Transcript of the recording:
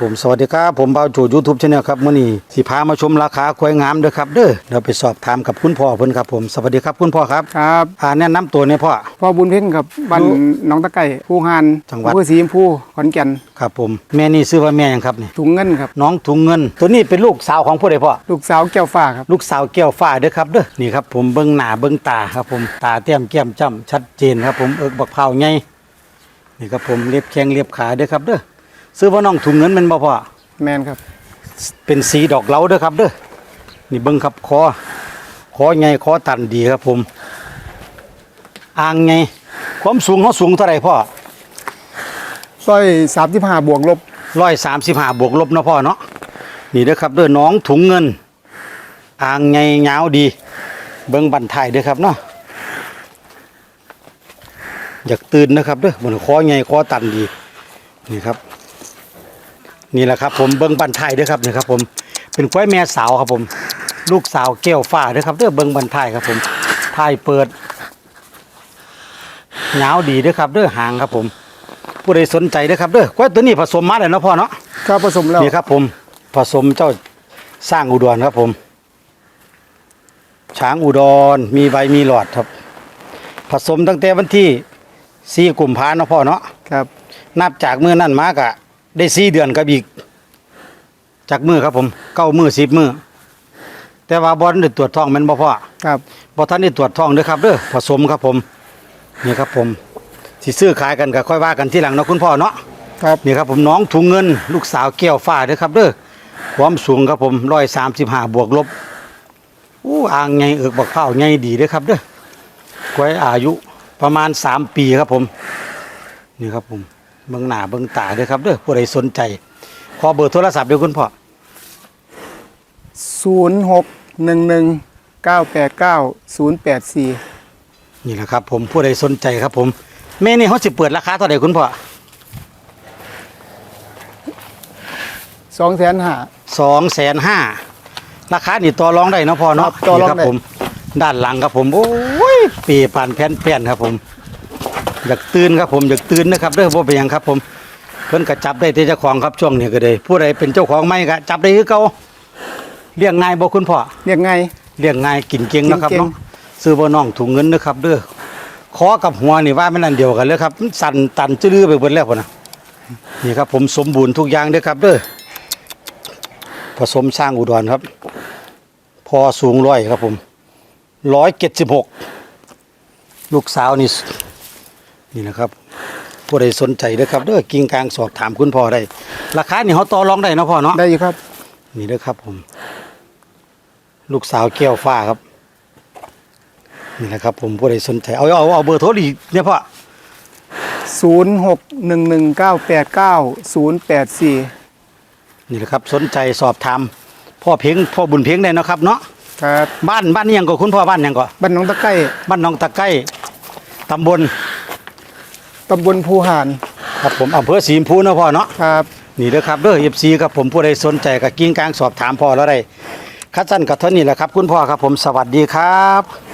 ผมสวัสดีครับ ผมบ่าวโจยูทูบชาแนลครับมื้อนี้สิพามาชมราคาควายงามเด้อครับเด้อเดี๋ยวไปสอบถามกับคุณพ่อเพิ่นครับผมสวัสดีครับคุณพ่อครับครับอ่าแนะนำตัวเนี่ยพ่อพ่อบุญเพ่งกับบ้านอยู่หน้องตะไก่ผู้หานจังหวัดอำเภอสีชมพูขอนแก่นครับผมแม่นี่ชื่อว่าแม่หยังครับนี่ถุงเงินครับน้องถุงเงิน ตัวนี้เป็นลูกสาวของผู้ใดพ่อลูกสาวแก้วฟ้าครับลูกสาวแก้วฟ้าเด้อครับเด้อนี่ครับผมเบิ่งหน้าเบิ่งตาครับผมตาเต้มแก้มจ้ำชัดเจนครับผมเอิกบักเผาใหญ่นี่ครับผมเรียบแข้งเรียบขาเด้อครับเด้อ ซื้อว่าน้องถุงเงินแมันบ่พ่อแมนครับเป็นสีดอกเหลาเด้อครับเด้อนี่เบิ้งครับคอคอไงคอตันดีครับผมอ่างไงความสูงเขาสูงเท่าไหร่พ่อซอยสามสิบห้าบวกลบร้อยสามสิบห้าบวกลบเนาะพ่อเนาะนี่เด้อครับเด้อน้องถุงเงินอ่างไงยาวดี เบิ้งบันทายเด้อครับเนาะอยากตื่นนะครับเด้อเหมือนคอไงคอตันดีนี่ครับ นี่แหละครับผมเบิ้งบันทายเด้อครับนี่ครับผมเป็นควายแม่สาวครับผม ลูกสาวแก้วฟ้าเด้อครับเด้อเบิ้งบันทายครับผมทายเปิดยาวดีเด้อครับเด้อหางครับผม ผู้ใดสนใจเด้อครับเด้อควายตัวนี้ผสมมาแล้วเนาะพ่อเนาะครับผสมแล้วนี่ครับผมผสมเจ้าสร้างอุดรครับผม ช้างอุดรมีใบมีหลอดครับ ผสมตั้งแต่วันที่สี่กุมภาเนาะพ่อเนาะครับ นับจากมือนั่นมากะ ได้สี่เดือนกับอีก จากมือครับผมเก้ามือสิบมือแต่ว่าบอลได้ตรวจท้องแมันบ่พ่อครับบอท่านได้ตรวจท้องเด้อครับเด้อผสมครับผม นี่ครับผมสิซื้อขายกันก็ค่อยว่ากันที่หลังเนาะคุณพ่อเนาะครับนี่ครับผมน้องถุงเงิน ลูกสาวแก้วฟ้าเด้อครับเด้อความสูงครับผมร้อยสามสิบห้าบวกลบอู้อ่างไงเอิกบักเผาไงดีเด้อครับเด้อไว้อายุประมาณสามปีครับผม นี่ครับผม เบิ่งหน้าเบิ่งตาเด้อครับเด้อผู้ใดสนใจ ขอเบอร์โทรศัพท์เดี๋ยวคุณพ่อศูนย์หกหนึ่งหนึ่งเก้าแปดเก้าศูนย์แปดสี่นี่แหละครับ ผมผู้ใดสนใจครับ ผมแม่นี่เขาสิเปิดราคาเท่าไหร่คุณพ่อสองแสนห้า สองแสนห้าราคานี่ต่อรองได้เนาะพ่อเนาะครับต่อรองได้ นี่ครับผมด้านหลังครับผมโอ้ยปีผ่านแผ่นแผ่นครับผม อยากตื่นครับผมอยากตื่นนะครับเด้อบ่เป็นหยังครับ ผมเพิ่นก็จับได้แต่เจ้าของครับช่วงนี้ก็ได้ผู้ใดเป็นเจ้าของไม่ก็จับได้คือเก่าเลี้ยงง่ายบ่คุณพ่อเรียกไง เลี้ยงง่ายกินเก่งนะครับกินเก่ง เนาะซื้อบ่น้องถุงเงินนะครับเด้อคอกับหัวนี่ว่ามันอันเดียวกันเลยครับมันสั่นตันจื้อไปเบิดแล้วพุ่นน่ะนี่ครับ ผมสมบูรณ์ทุกอย่างเด้อครับเด้อผสมสร้างอุดรครับ พอสูงร้อยครับผมร้อยเจ็ดสิบหกลูกสาวนี่ นี่นะครับผู้ใดสนใจเด้อครับเด้อกิ่งกลางสอบถามคุณพ่อได้ ราคานี่เขาต่อรองได้เนาะพ่อเนาะได้อยู่ครับ นี่เด้อครับผม ลูกสาวแก้วฟ้าครับ นี่นะครับ ผมผู้ใดสนใจเอาเอาเอาเบอร์โทรอีกเนี่ยพ่อศูนย์หกหนึ่งหนึ่งเก้าแปดเก้าศูนย์แปดสี่นี่แหละครับ สนใจสอบถามพ่อเพียงพ่อบุญเพียงได้เนาะครับเนาะครับบ้านบ้านนี่ยังก็คุณพ่อบ้านยังก็บ้านหน้องตะไก่บ้านหนองตะไก้ตำบล ตำบลภูหานครับผมอำเภอศรีชมพูเนาะพ่อเนาะครับ นี่เด้อครับเด้อ FC ครับผมผู้ใดสนใจก็กิ้งกลางสอบถามพ่อแล้วได้คัดสั้นกับเท่านี้แหละครับ คุณพ่อครับผมสวัสดีครับ